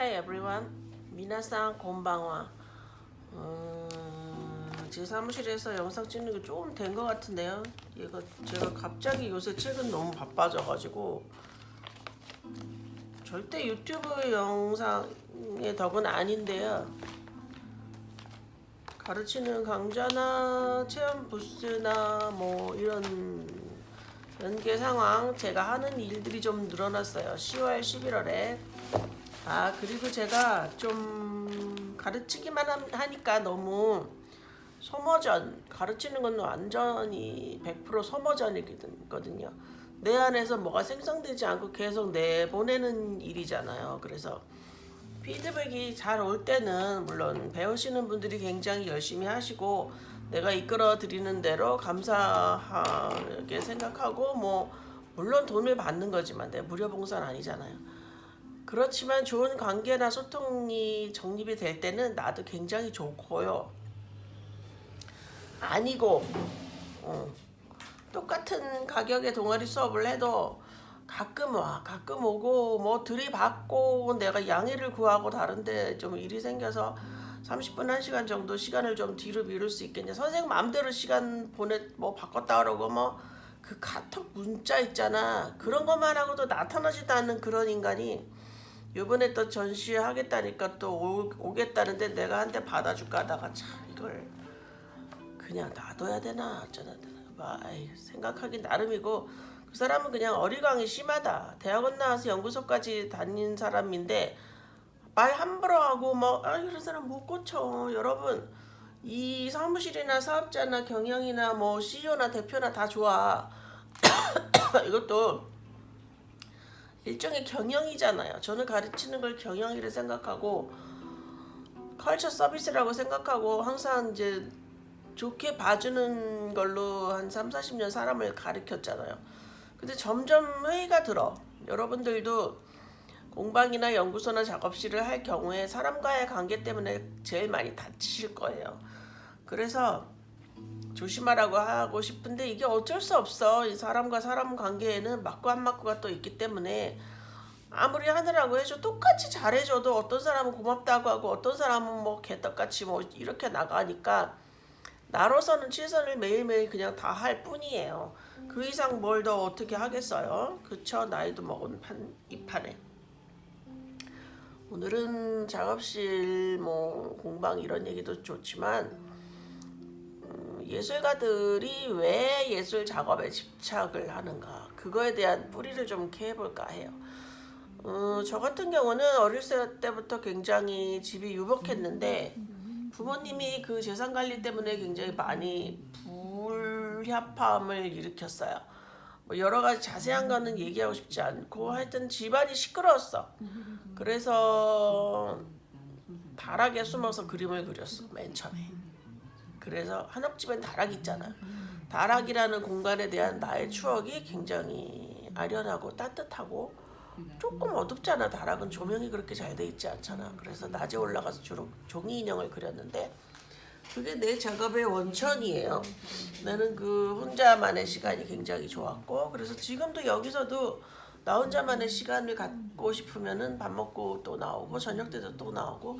Hi everyone. 미나상 곤방와. 음, 제 사무실에서 영상 찍는 게 조금 된 것 같은데요. 얘가 제가 갑자기 요새 최근 너무 바빠져가지고 절대 유튜브 영상의 덕은 아닌데요. 가르치는 강좌나 체험 부스나 뭐 이런 연계 상황 제가 하는 일들이 좀 늘어났어요. 10월, 11월에. 아, 그리고 제가 좀 가르치기만 함- 하니까 너무 소모전, 가르치는 건 완전히 100% 소모전이거든요. 내 안에서 뭐가 생성되지 않고 계속 내보내는 일이잖아요. 그래서 피드백이 잘 올 때는 물론 배우시는 분들이 굉장히 열심히 하시고 내가 이끌어 드리는 대로 감사하게 생각하고 뭐 물론 돈을 받는 거지만 내 무료 봉사는 아니잖아요. 그렇지만 좋은 관계나 소통이 정립이 될 때는 나도 굉장히 좋고요. 아니고 어, 똑같은 가격의 동아리 수업을 해도 가끔 와 가끔 오고 뭐 들이받고 내가 양해를 구하고 다른데 좀 일이 생겨서 30분 1시간 정도 시간을 좀 뒤로 미룰 수 있겠냐 선생님 마음대로 시간 보내 뭐 바꿨다 그러고 뭐 그 카톡 문자 있잖아 그런 것만 하고도 나타나지도 않는 그런 인간이 요번에 또 전시하겠다니까 또 오, 오겠다는데 내가 한 대 받아줄까 하다가 참 이걸 그냥 놔둬야 되나 어쩌나 되나 막 아이, 생각하기 나름이고 그 사람은 그냥 어리광이 심하다. 대학원 나와서 연구소까지 다닌 사람인데 말 함부로 하고 뭐 아, 이런 사람 못 고쳐. 여러분 이 사무실이나 사업자나 경영이나 뭐 CEO나 대표나 다 좋아. 이것도 일종의 경영이잖아요 저는 가르치는 걸 경영이라 생각하고 컬처 서비스라고 생각하고 항상 이제 좋게 봐주는 걸로 한 3, 40년 사람을 가르쳤잖아요. 근데 점점 회의가 들어. 여러분들도 공방이나 연구소나 작업실을 할 경우에 사람과의 관계 때문에 제일 많이 다치실 거예요. 그래서 조심하라고 하고 싶은데 이게 어쩔 수 없어. 이 사람과 사람 관계에는 맞고 안 맞고가 또 있기 때문에 아무리 하느라고 해줘 똑같이 잘해줘도 어떤 사람은 고맙다고 하고 어떤 사람은 뭐 개떡같이 뭐 이렇게 나가니까 나로서는 최선을 매일매일 그냥 다 할 뿐이에요. 그 이상 뭘 더 어떻게 하겠어요? 그쵸? 나이도 먹은 판, 이 판에. 오늘은 작업실 뭐 공방 이런 얘기도 좋지만 음, 예술가들이 왜 예술 작업에 집착을 하는가 그거에 대한 뿌리를 좀 이렇게 해볼까 해요. 어, 저 같은 경우는 어릴 때부터 굉장히 집이 유복했는데 부모님이 그 재산 관리 때문에 굉장히 많이 불협화음을 일으켰어요. 뭐 여러 가지 자세한 거는 얘기하고 싶지 않고 하여튼 집안이 시끄러웠어. 그래서 다락에 숨어서 그림을 그렸어 맨 처음에. 그래서 한옥집엔 다락이 있잖아. 다락이라는 공간에 대한 나의 추억이 굉장히 아련하고 따뜻하고 조금 어둡잖아. 다락은 조명이 그렇게 잘 돼 있지 않잖아. 그래서 낮에 올라가서 주로 종이 인형을 그렸는데 그게 내 작업의 원천이에요. 나는 그 혼자만의 시간이 굉장히 좋았고 그래서 지금도 여기서도 나 혼자만의 시간을 갖고 싶으면은 밥 먹고 또 나오고 저녁 때도 또 나오고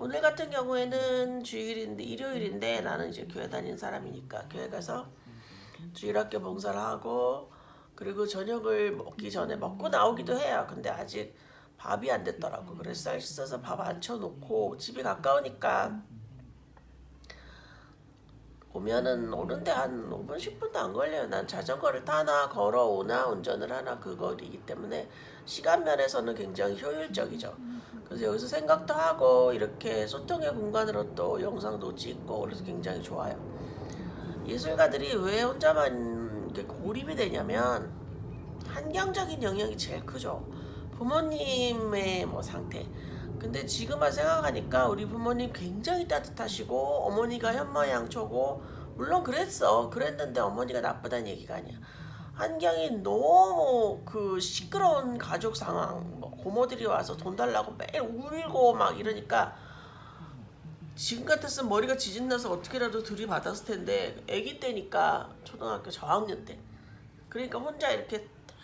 오늘 같은 경우에는 주일인데 일요일인데 나는 이제 교회 다니는 사람이니까 교회 가서 주일학교 봉사를 하고 그리고 저녁을 먹기 전에 먹고 나오기도 해요. 근데 아직 밥이 안 됐더라고. 그래서 쌀 씻어서 밥 안 쳐놓고 집이 가까우니까 오면은 오는데 한 5분 10분도 안 걸려요. 난 자전거를 타나 걸어오나 운전을 하나 그 거리이기 때문에 시간 면에서는 굉장히 효율적이죠. 그래서 여기서 생각도 하고 이렇게 소통의 공간으로 또 영상도 찍고 그래서 굉장히 좋아요. 예술가들이 왜 혼자만 이렇게 고립이 되냐면 환경적인 영향이 제일 크죠. 부모님의 뭐 상태. 근데 지금만 생각하니까 우리 부모님 굉장히 따뜻하시고 어머니가 현모양초고 물론 그랬어. 그랬는데 어머니가 나쁘다는 얘기가 아니야. 환경이 너무 그 시끄러운 가족 상황, 뭐 고모들이 와서 돈 달라고 매일 울고 막 이러니까 지금 같았으면 머리가 지진나서 어떻게라도 들이받았을 텐데 아기 때니까 초등학교 저학년 때 그러니까 혼자 이렇게 딱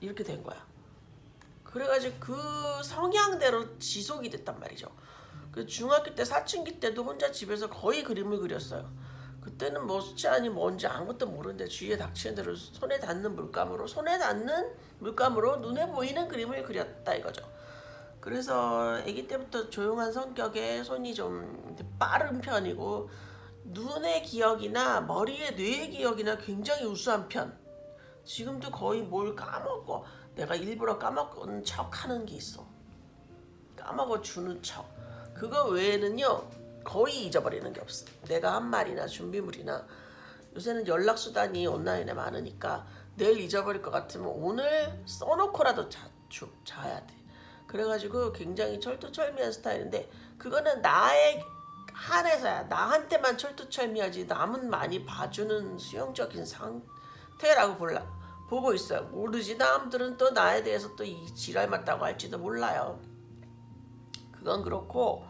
이렇게 된 거야 그래가지고 그 성향대로 지속이 됐단 말이죠. 그 중학교 때 사춘기 때도 혼자 집에서 거의 그림을 그렸어요. 그때는 뭐 수채화니 뭔지 아무것도 모르는데 주위에 닥치는 대로 손에 닿는 물감으로 손에 닿는 물감으로 눈에 보이는 그림을 그렸다 이거죠. 그래서 아기 때부터 조용한 성격에 손이 좀 빠른 편이고 눈의 기억이나 머리의 뇌의 기억이나 굉장히 우수한 편. 지금도 거의 뭘 까먹고 내가 일부러 까먹은 척 하는 게 있어. 까먹어 주는 척. 그거 외에는요 거의 잊어버리는 게 없어. 내가 한 말이나 준비물이나 요새는 연락 수단이 온라인에 많으니까 내일 잊어버릴 것 같으면 오늘 써놓고라도 자, 주, 자야 돼. 그래가지고 굉장히 철두철미한 스타일인데 그거는 나의 한해서야 나한테만 철두철미하지 남은 많이 봐주는 수용적인 상태라고 볼라 보고 있어요. 모르지 남들은 또 나에 대해서 또 이 지랄 맞다고 할지도 몰라요. 그건 그렇고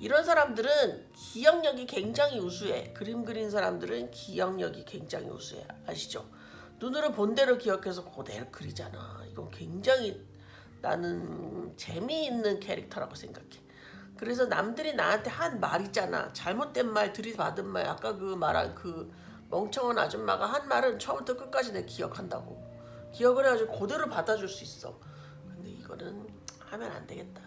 이런 사람들은 기억력이 굉장히 우수해. 그림 그린 사람들은 기억력이 굉장히 우수해. 아시죠? 눈으로 본 대로 기억해서 그대로 그리잖아. 이건 굉장히 나는 재미있는 캐릭터라고 생각해. 그래서 남들이 나한테 한 말 있잖아. 잘못된 말, 들이받은 말, 아까 그 말한 그 멍청한 아줌마가 한 말은 처음부터 끝까지 내 기억한다고. 기억을 해가지고 그대로 받아줄 수 있어. 근데 이거는 하면 안 되겠다.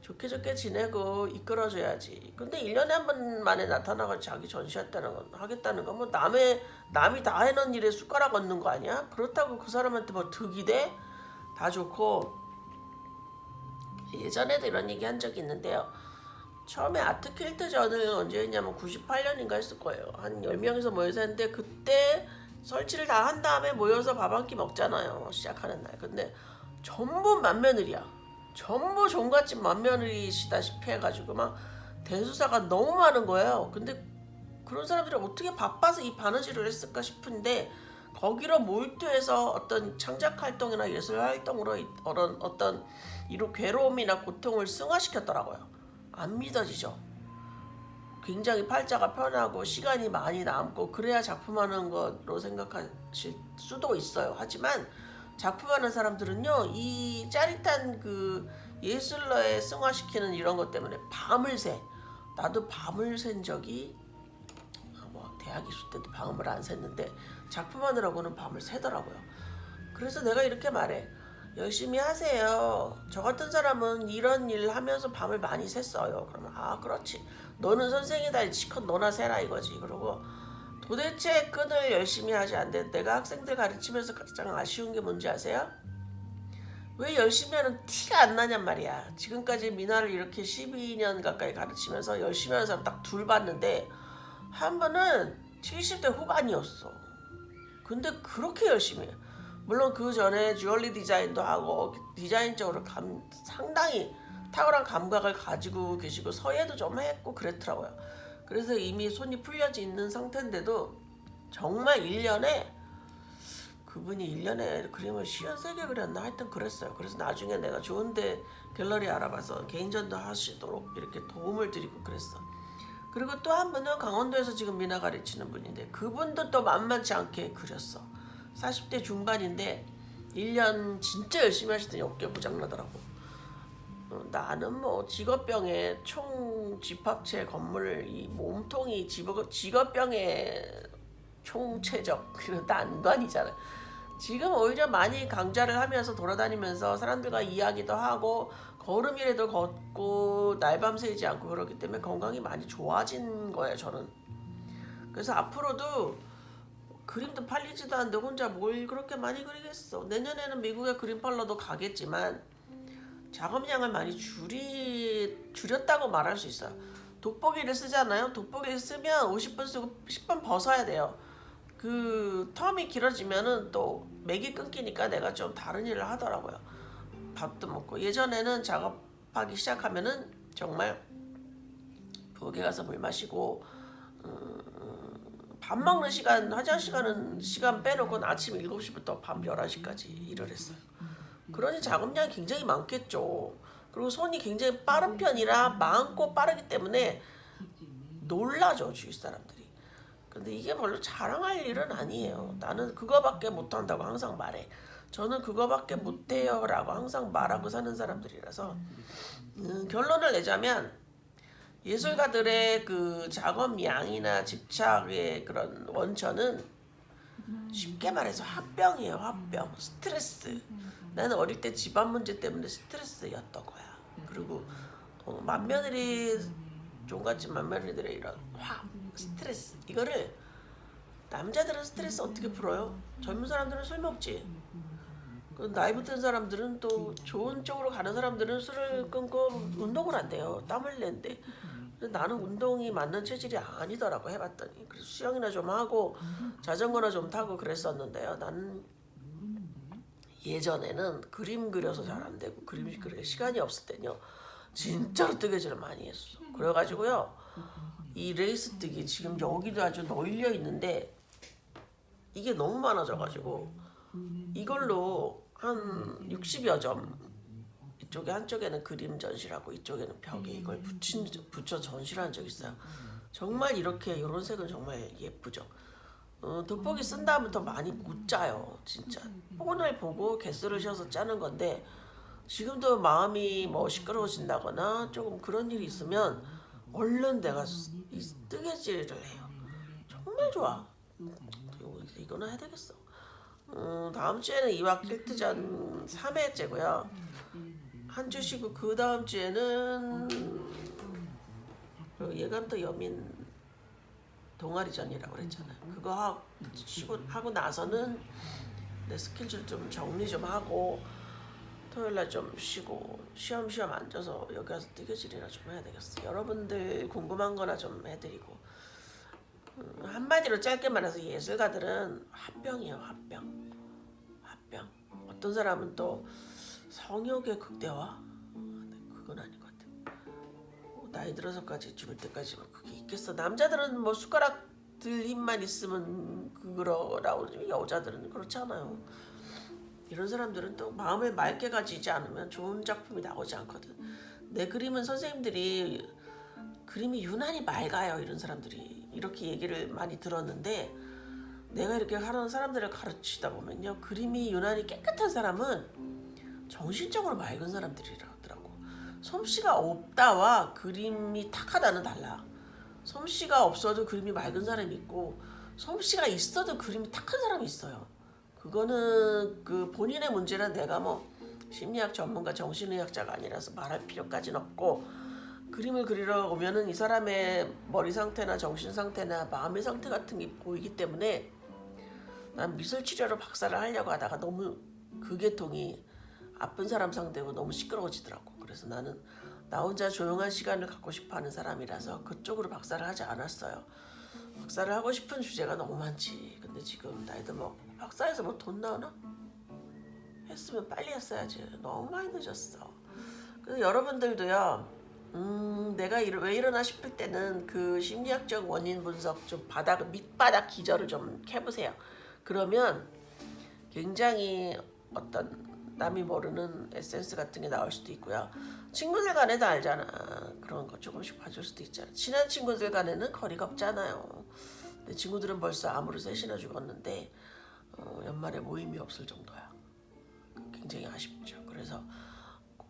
좋게 좋게 지내고 이끌어줘야지. 근데 1년에 한 번 만에 나타나가 자기 전시했다는 건 하겠다는 건 뭐 남의 남이 다 해놓은 일에 숟가락 얹는 거 아니야? 그렇다고 그 사람한테 뭐 득이 돼? 다 좋고 예전에도 이런 얘기 한 적이 있는데요. 처음에 아트킬트전을 언제 했냐면 98년인가 했을 거예요. 한 10명에서 모여서 했는데 그때 설치를 다 한 다음에 모여서 밥 한 끼 먹잖아요. 시작하는 날. 근데 전부 맏며느리야. 전부 종갓집 맏며느리시다시피 해가지고 막 대수사가 너무 많은 거예요. 근데 그런 사람들이 어떻게 바빠서 이 바느질을 했을까 싶은데 거기로 몰두해서 어떤 창작 활동이나 예술 활동으로 어떤 이런 괴로움이나 고통을 승화시켰더라고요. 안 믿어지죠. 굉장히 팔자가 편하고 시간이 많이 남고 그래야 작품하는 것으로 생각하실 수도 있어요. 하지만 작품하는 사람들은요 이 짜릿한 그 예술러에 승화시키는 이런 것 때문에 밤을 새. 나도 밤을 샌 적이 아, 뭐 대학 있을 때도 밤을 안 샜는데 작품하느라고는 밤을 새더라고요. 그래서 내가 이렇게 말해. 열심히 하세요. 저 같은 사람은 이런 일 하면서 밤을 많이 샜어요. 그러면 아 그렇지. 너는 선생이다. 시컷 너나 세라 이거지. 그러고 도대체 끈을 열심히 하지 않는데 내가 학생들 가르치면서 가장 아쉬운 게 뭔지 아세요? 왜 열심히 하는 티가 안 나냔 말이야. 지금까지 미나를 이렇게 12년 가까이 가르치면서 열심히 하는 사람 딱 둘 봤는데 한 번은 70대 후반이었어. 근데 그렇게 열심히 해. 물론 그 전에 주얼리 디자인도 하고 디자인적으로 감, 상당히 탁월한 감각을 가지고 계시고 서예도 좀 했고 그랬더라고요. 그래서 이미 손이 풀려져 있는 상태인데도 정말 1년에 그분이 1년에 그림을 53개 그렸나 하여튼 그랬어요. 그래서 나중에 내가 좋은데 갤러리 알아봐서 개인전도 하시도록 이렇게 도움을 드리고 그랬어. 그리고 또 한 분은 강원도에서 지금 미나 가르치는 분인데 그분도 또 만만치 않게 그렸어. 40대 중반인데 1년 진짜 열심히 하시더니 어깨 고장나더라고. 어, 나는 뭐 직업병에 총 집합체 건물 이 몸통이 직업, 직업병의 총체적 그런 난관이잖아. 지금 오히려 많이 강좌를 하면서 돌아다니면서 사람들과 이야기도 하고 걸음이라도 걷고 날밤 새지 않고 그렇기 때문에 건강이 많이 좋아진 거예요 저는. 그래서 앞으로도 그림도 팔리지도 않는데 혼자 뭘 그렇게 많이 그리겠어. 내년에는 미국의 그림 팔러도 가겠지만 작업량을 많이 줄이 줄였다고 말할 수 있어요. 돋보기를 쓰잖아요. 돋보기를 쓰면 50분 쓰고 10분 벗어야 돼요. 그 텀이 길어지면은 또 맥이 끊기니까 내가 좀 다른 일을 하더라고요. 밥도 먹고 예전에는 작업하기 시작하면은 정말 부엌에 가서 물 마시고 음, 밥 먹는 시간 화장 시간은 시간 빼놓고는 아침 7시부터 밤 11시까지 일을 했어요. 그러니 작업량이 굉장히 많겠죠. 그리고 손이 굉장히 빠른 편이라 많고 빠르기 때문에 놀라죠 주위 사람들이. 근데 이게 별로 자랑할 일은 아니에요. 나는 그거밖에 못한다고 항상 말해. 저는 그거밖에 못해요라고 항상 말하고 사는 사람들이라서 음, 결론을 내자면 예술가들의 그 작업 양이나 집착의 그런 원천은 쉽게 말해서 화병이에요 화병. 스트레스. 나는 어릴 때 집안 문제 때문에 스트레스였던 거야. 그리고 어, 맏며느리 종갓집 맏며느리들의 이런 화 스트레스. 이거를 남자들은 스트레스 어떻게 풀어요? 젊은 사람들은 술 먹지. 그 나이 붙은 사람들은 또 좋은 쪽으로 가는 사람들은 술을 끊고 운동을 한대요. 땀을 낸대 나는 운동이 맞는 체질이 아니더라고 해봤더니. 그래서 수영이나 좀 하고 자전거나 좀 타고 그랬었는데요. 나는 예전에는 그림 그려서 잘 안 되고 그림 그릴 시간이 없을 때는요 진짜로 뜨개질을 많이 했어. 그래가지고요 이 레이스 뜨기 지금 여기도 아주 널려 있는데 이게 너무 많아져가지고 이걸로 한 60여 점 이쪽에 한쪽에는 그림 전시라고 이쪽에는 벽에 이걸 붙인 붙여 전시를 한적 있어요. 정말 이렇게 이런 색은 정말 예쁘죠. 어, 돋보기 쓴 다음에 더 많이 못 짜요, 진짜. 폰을 보고 개수를 쉬어서 짜는 건데 지금도 마음이 뭐 시끄러워진다거나 조금 그런 일이 있으면 얼른 내가 이 뜨개질을 해요. 정말 좋아. 이거, 이거는 해야 되겠어. 음, 다음 주에는 이화 킬트전 3회째고요. 한 주 쉬고 그 다음 주에는 그 예감도 여민 동아리전이라고 그랬잖아요. 그거 하고 쉬고 하고 나서는 내 스킬줄 좀 정리 좀 하고 토요일 날 좀 쉬고 쉬엄쉬엄 앉아서 여기 와서 뜨개질이나 좀 해야 되겠어. 여러분들 궁금한 거나 좀 해드리고 음, 한마디로 짧게 말해서 예술가들은 화병이에요. 화병. 화병. 어떤 사람은 또 성욕의 극대화? 네, 그건 아닌 것 같아. 뭐 나이 들어서까지 죽을 때까지 뭐 그게 있겠어. 남자들은 뭐 숟가락 들 힘만 있으면 그거라고 여자들은 그렇지 않아요. 이런 사람들은 또 마음을 맑게 가지지 않으면 좋은 작품이 나오지 않거든. 내 그림은 선생님들이 그림이 유난히 맑아요. 이런 사람들이 이렇게 얘기를 많이 들었는데 내가 이렇게 하는 사람들을 가르치다 보면요. 그림이 유난히 깨끗한 사람은 정신적으로 맑은 사람들이라더라고. 솜씨가 없다와 그림이 탁하다는 달라. 솜씨가 없어도 그림이 맑은 사람이 있고 솜씨가 있어도 그림이 탁한 사람이 있어요. 그거는 그 본인의 문제라 내가 뭐 심리학 전문가 정신의학자가 아니라서 말할 필요까지는 없고 그림을 그리러 오면은 이 사람의 머리 상태나 정신 상태나 마음의 상태 같은 게 보이기 때문에 난 미술 치료로 박사를 하려고 하다가 너무 그 계통이 아픈 사람 상대고 너무 시끄러워지더라고. 그래서 나는 나 혼자 조용한 시간을 갖고 싶어 하는 사람이라서 그쪽으로 박사를 하지 않았어요. 박사를 하고 싶은 주제가 너무 많지. 근데 지금 나이도 뭐 박사에서 뭐 돈 나오나? 했으면 빨리 했어야지. 너무 많이 늦었어. 그래서 여러분들도요. 음, 내가 일, 왜 이러나 싶을 때는 그 심리학적 원인 분석 좀 바닥 밑바닥 기저를 좀 캐보세요. 그러면 굉장히 어떤 남이 모르는 에센스 같은 게 나올 수도 있고요. 친구들 간에도 알잖아. 그런 거 조금씩 봐줄 수도 있잖아. 친한 친구들 간에는 거리가 없잖아요. 내 친구들은 벌써 암으로 셋이나 죽었는데 어, 연말에 모임이 없을 정도야. 굉장히 아쉽죠. 그래서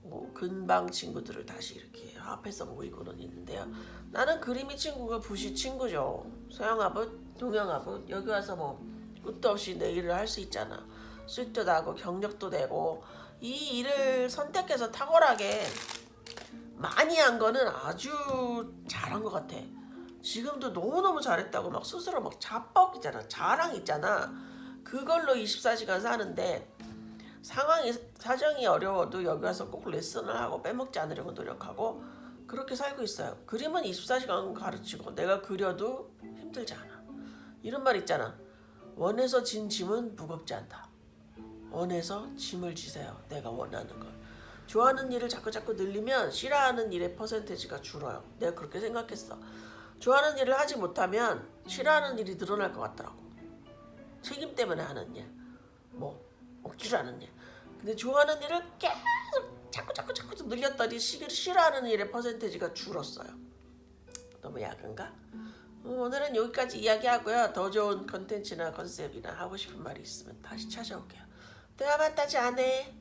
그 근방 친구들을 다시 이렇게 합해서 모이고는 있는데요. 나는 그림이 친구가 붓이 친구죠. 서영아붓, 동영아붓 여기 와서 뭐 끝도 없이 내 일을 할 수 있잖아. 수익도 나고 경력도 내고 이 일을 선택해서 탁월하게 많이 한 거는 아주 잘한 것 같아. 지금도 너무너무 잘했다고 막 스스로 막 자뻑이잖아. 자랑 있잖아. 그걸로 24시간 사는데 상황이 사정이 어려워도 여기 와서 꼭 레슨을 하고 빼먹지 않으려고 노력하고 그렇게 살고 있어요. 그림은 24시간 가르치고 내가 그려도 힘들지 않아. 이런 말 있잖아. 원해서 진 짐은 무겁지 않다. 원해서 짐을 지세요. 내가 원하는 걸. 좋아하는 일을 자꾸 자꾸 늘리면 싫어하는 일의 퍼센테이지가 줄어요. 내가 그렇게 생각했어. 좋아하는 일을 하지 못하면 싫어하는 일이 늘어날 것 같더라고. 책임 때문에 하는 일, 뭐 억지로 하는 일. 근데 좋아하는 일을 계속 자꾸 자꾸 자꾸 좀 늘렸더니 시- 싫어하는 일의 퍼센테이지가 줄었어요. 너무 야근가? 어, 오늘은 여기까지 이야기하고요. 더 좋은 컨텐츠나 컨셉이나 하고 싶은 말이 있으면 다시 찾아올게요. 내가 봤다지 않네.